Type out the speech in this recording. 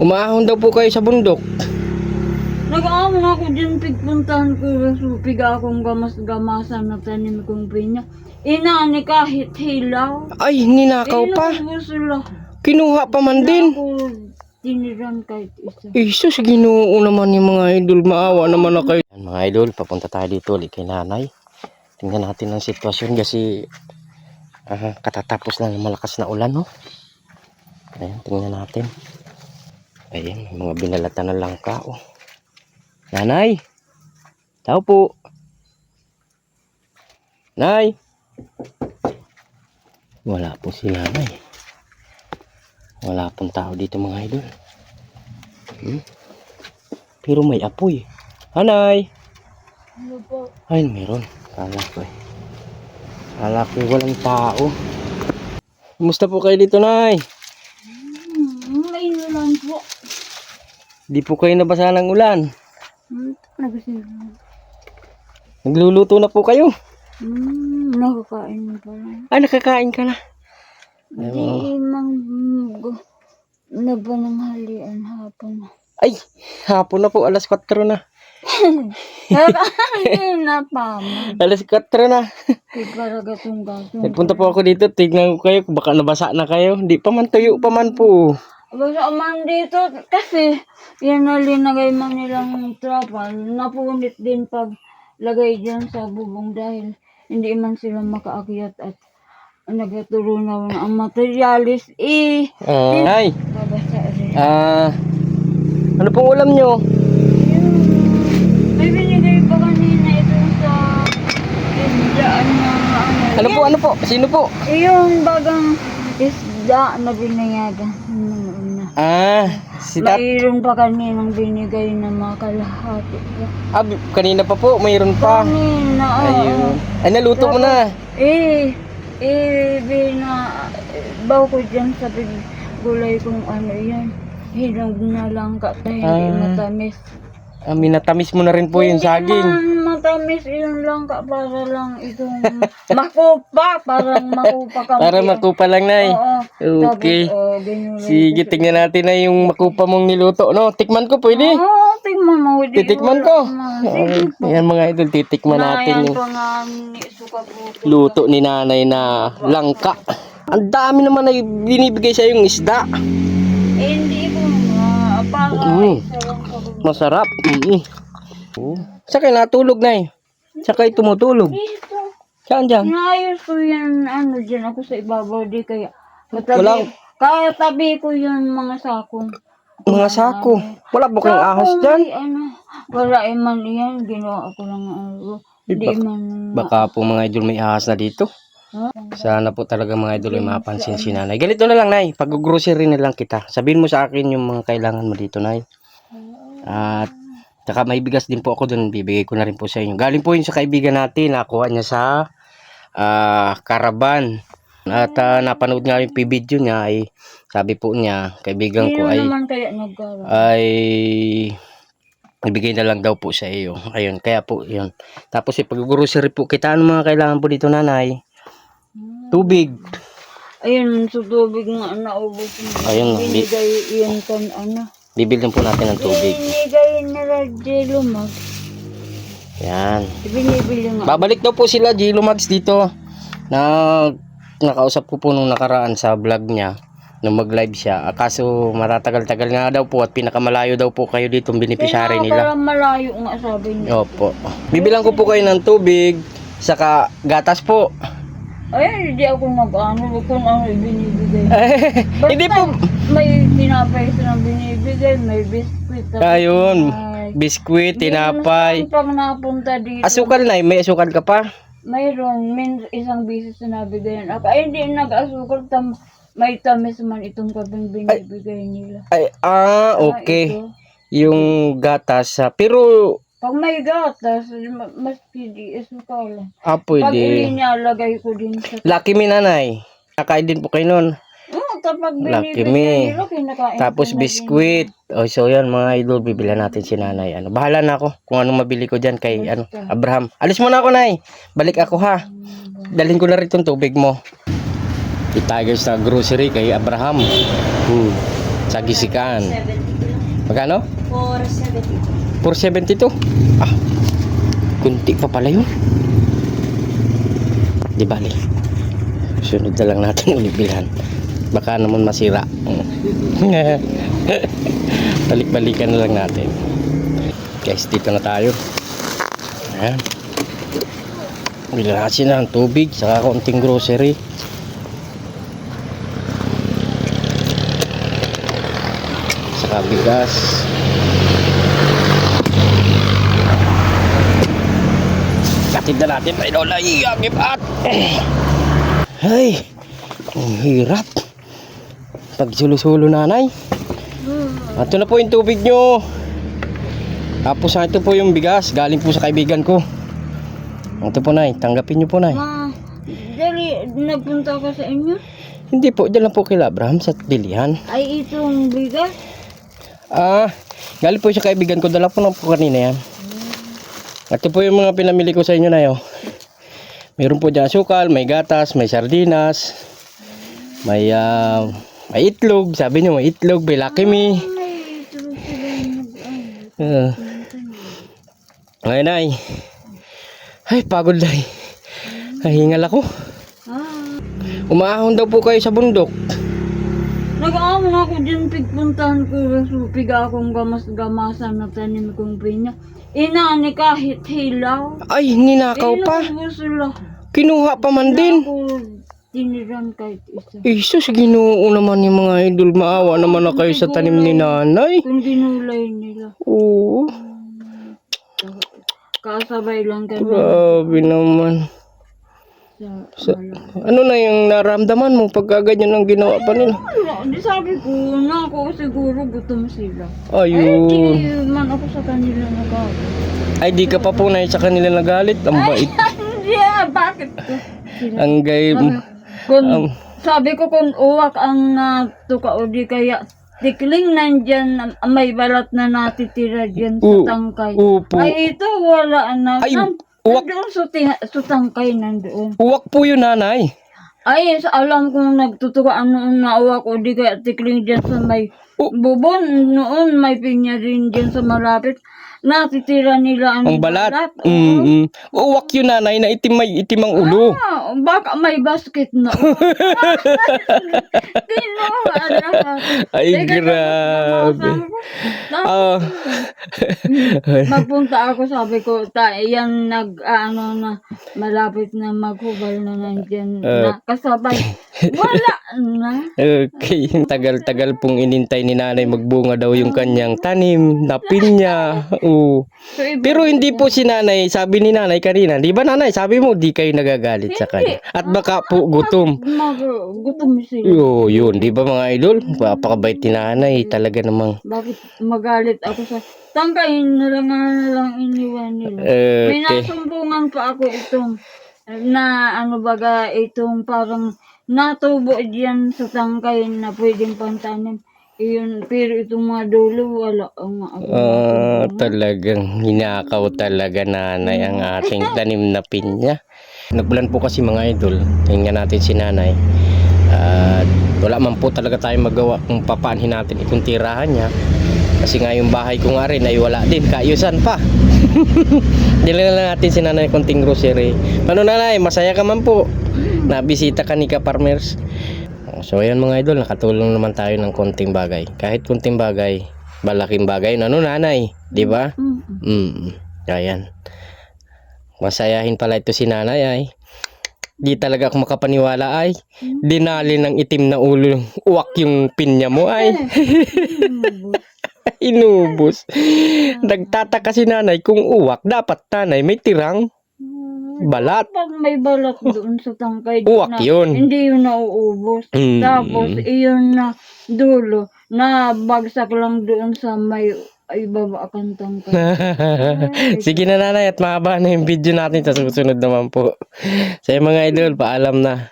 Umaahon daw po kayo sa bundok. Nag-aamon ako dyan pigpuntahan ko rasupig akong gamas-gamasan na tanim kong pinya. Inani kahit hilaw. Ay, ninakaw pa. sila. Kinuha pa man din. Tiniran kahit isa. Isus, ginoo naman yung mga idol. Maawa naman na kayo. Mga idol, papunta tayo dito ulit kay nanay. Tingnan natin ang sitwasyon kasi ah, katatapos lang ng malakas na ulan, no? Ayan, tingnan natin. Ayan, mga binalatan na langka, oh. Nanay! Tao po! Nay! Wala po si nanay. Wala pong tao dito mga idol. Hmm? Pero may apoy. Hanay! Ano po? Ay, meron. Kala ko eh. Kala ko walang tao. Kumusta po kayo dito, Nay? Hmm, may nalang po. Di po kayo nabasa ng ulan. Hmm. Nagluluto na po kayo. Hmm, nakakain mo pala. Ay, nakakain ka na. Ay, mga- Di mang go- nabananghalian hapon. Ay, hapon na po. Alas 4 na. Na pa. Alas 4 na. Nagpunta po ako dito. Tignan ko kayo. Baka nabasa na kayo. Di pa man tuyo pa man po. Basta man dito kasi yan na linagay man nilang tropa. Napunit din pag lagay dyan sa bubong dahil hindi man sila makaakyat at nagaturunaw na ang materialis eh Ah, babasa rin. ah, ano pong ulam nyo? May binigay pa kanina ito sa isdaan na ano. Ano po, ano po? Sino po? Yung bagang isda na binayagan. Nung una. Ah, si Tat. Mayroon pa kaninang binigay na mga kalahati. Ah, kanina pa po. Mayroon pa. Kanina, oo. Ayun. Ay, naluto mo na. Eh, eh, bina, baw ko dyan sa gulay kung ano yan. Hinog na lang ka hindi Ah. matamis. Ah, minatamis mo na rin po yung Hindi saging. man matamis yun lang ka para lang itong makupa, parang makupa ka. Para makupa lang, Nay. Oo. Okay. Tapos, oh, Sige, tingnan natin na yung makupa mong niluto. No, tikman ko pwede. Oo, tingnan mo. di Titikman wala ko. naman. Sige po. Ayan mga idol, titikman natin Nayan yung pa nga suka puto. luto ni nanay na langka. Ang dami naman na binibigay sa yung isda. Eh, hindi ko nga. Para Mm. isa lang. Masarap. Mm oh. Sa kayo natulog na eh. Sa kayo tumutulog. Saan dyan? Inayos ko yan, ano, dyan ako sa ibabaw, di kaya. Walang- kaya tabi ko yun mga sakong. Mga sako. Wala po kayong ahas dyan. may Ano, wala eh man yan, ginawa ko lang ano. Hindi bak- man. Baka po mga idol may ahas na dito. Sana po talaga mga idol ay mapansin si nanay. Ganito na lang, nay. Pag-grocery na lang kita. Sabihin mo sa akin yung mga kailangan mo dito, nay. At saka may bigas din po ako dun. Bibigay ko na rin po sa inyo. Galing po yun sa kaibigan natin. Nakuha niya sa ah, Caravan. At ah, napanood nga yung video niya ay sabi po niya, kaibigan ko Sino ay kaya nagkaroon? ay ibigay na lang daw po sa iyo. Ayun, kaya po yun. Tapos eh, pag-grocery po kita, ano mga kailangan po dito, nanay? Tubig. Ayun, sa tubig nga naubos. Ayun, bi- Binigay yun kan ano. Bibilhin po natin ng tubig. Binigay nila Jello Mag. Yan. Binibili nga. Babalik daw po sila, Max, dito. Na nakausap ko po nung nakaraan sa vlog niya nung mag-live siya. Ah, Kaso matatagal-tagal nga daw po at pinakamalayo daw po kayo dito ang beneficiary nila. parang malayo nga sabi niya. Opo. Bibilang ko po kayo ng tubig, saka gatas po. Ay, hindi ako nag-ano kung ano binibigay. Hindi po. May tinapay silang binibigay, may biskuit. Ayun. may- Biskwit, Hindi tinapay. naman Pag napunta dito, Asukal na, may asukal ka pa? mayroon, min, isang bisis na nabigayan ako. Ay, hindi nag-asukal, tam, may tamis man itong kabing binibigay nila. Ay, ah, Ah, okay. ito. Yung gatas, ah, pero, Pag may gatas, ma- mas pidi, asukal. ah, Pag pwede. ininalagay ko din sa... Lucky me nanay. Nakain din po kayo nun. Oo, kapag Lucky binibigay nila, kinakain Tapos ko na din. biskwit. O, so yan mga idol, bibilan natin si nanay. Ano, bahala na ako kung anong mabili ko dyan kay ano, Abraham. Alis mo na ako, nay. Balik ako ha. Dalhin ko na rin tong tubig mo. Itagay sa grocery kay Abraham. Hmm. Sa gisikan. 72 Magkano? 472. 472. Ah, kunti pa pala yun. Di bali. Sunod na lang natin ulit bilhan. Baka naman masira. Balik-balikan na lang natin. Guys, dito na tayo. Ayan. Bilhan natin ng tubig, saka konting grocery. Saka bigas. Na natin pa ino lai agip at Ay, ang hirap. Pag sulo-sulo nanay. Ito na po yung tubig nyo. Tapos ah, ito po yung bigas. Galing po sa kaibigan ko. Ito po nay, tanggapin nyo po nay. Ma, dali, nagpunta ka sa inyo? Hindi po, dyan lang po kila Abraham sa bilihan. Ay, itong bigas? Ah, galing po sa kaibigan ko. Dala po na po kanina yan. Ito po yung mga pinamili ko sa inyo na yun. Meron po dyan sukal, may gatas, may sardinas, may, ah, may itlog. Sabi niyo, may itlog, may nag... Uh, ngayon ay, ay pagod na Nahingal ako. Ah, Umaahon daw po kayo sa bundok. nag-aamon ako dyan pigpuntahan ko piga akong gamas-gamasan na tanim kong pinya. Inani kahit hilaw. Ay, ninakaw pa. Inubos sila. Kinuha pa man din. Ako tiniran kahit isa. Isus, ginoo naman yung mga idol. Maawa naman na kayo sa tanim ni nanay. Kung ginulay nila. Oo, Kasabay lang kami grabe naman. Sa... Ano na yung naramdaman mo pagka ganyan ang ginawa pa nila? Wala, di sabi ko na ako siguro gutom sila. Ay, Ayun. di man ako sa kanila nagawa. Ay, di ka pa po na sa kanila nagalit. Ang bait. Hindi ah, bakit. Ang gay. Kung, Ang- sabi ko kung uwak ang uh, tuka o di kaya tikling nandyan, may balat na natitira dyan sa tangkay. Upo. Ay, ito wala na. Ay, Nan- uwak. Nandoon sa, ti- sa tangkay nandoon. Uwak po yun, nanay. Ay, sa alam kong nagtutukaan noon na uwak o di kaya tikling dyan sa may Oh. bubon. Noon may pinya rin dyan sa malapit. Natitira nila ang, Ang balat. oo. Mm -mm. Uwak yun, nanay, na itim may itim ang ulo. Ah, baka may basket na. Kinuha na. Ay, Teka, grabe. Ah. Magpunta ako, sabi ko, ta, yan nag, ano na, malapit na maghubal na nandyan na kasabay. Wala na. Okay, tagal-tagal pong inintay ni nanay magbunga daw yung kanyang tanim, na pinya. Oo. Pero hindi po si nanay, sabi ni nanay kanina, di ba nanay, sabi mo di kayo nagagalit sa kanya. At baka po gutom. gutom sila. Yo, yun, di ba mga idol? Papakabait ni nanay, talaga namang. Bakit magalit ako sa... Tangkain na lang na lang iniwan nila. May Okay. nasumbungan pa ako itong na ano baga itong parang natubo diyan sa tangkay na pwedeng pantanim. Iyon, pero itong mga dulo, wala ang ako. Ah, talagang hinakaw talaga nanay ang ating tanim na pinya. Nagbulan po kasi mga idol, tingnan natin si nanay. At wala man po talaga tayong magawa kung papaanhin natin itong tirahan niya. Kasi nga yung bahay ko nga rin ay wala din, kaayusan pa. Dili na lang natin si nanay konting grocery. Paano nanay, masaya ka man po. Nabisita ka ni ka farmers. So ayan mga idol, nakatulong naman tayo ng konting bagay. Kahit konting bagay, malaking bagay. Ano nanay, di ba? Mm. Mm. Ayan. Masayahin pala ito si nanay ay. Di talaga ako makapaniwala ay. Dinali ng itim na ulo. Uwak yung pinya mo ay. Inubos. Nagtataka si nanay kung uwak. Dapat nanay may tirang balat. Pag may balat doon sa tangkay, Uwak na, yun. hindi yun nauubos. Mm. Tapos, iyon na dulo, na bagsak lang doon sa may ay baba kang tangkay. Sige na nanay at mahaba na yung video natin sa susunod naman po. Sa mga idol, paalam na.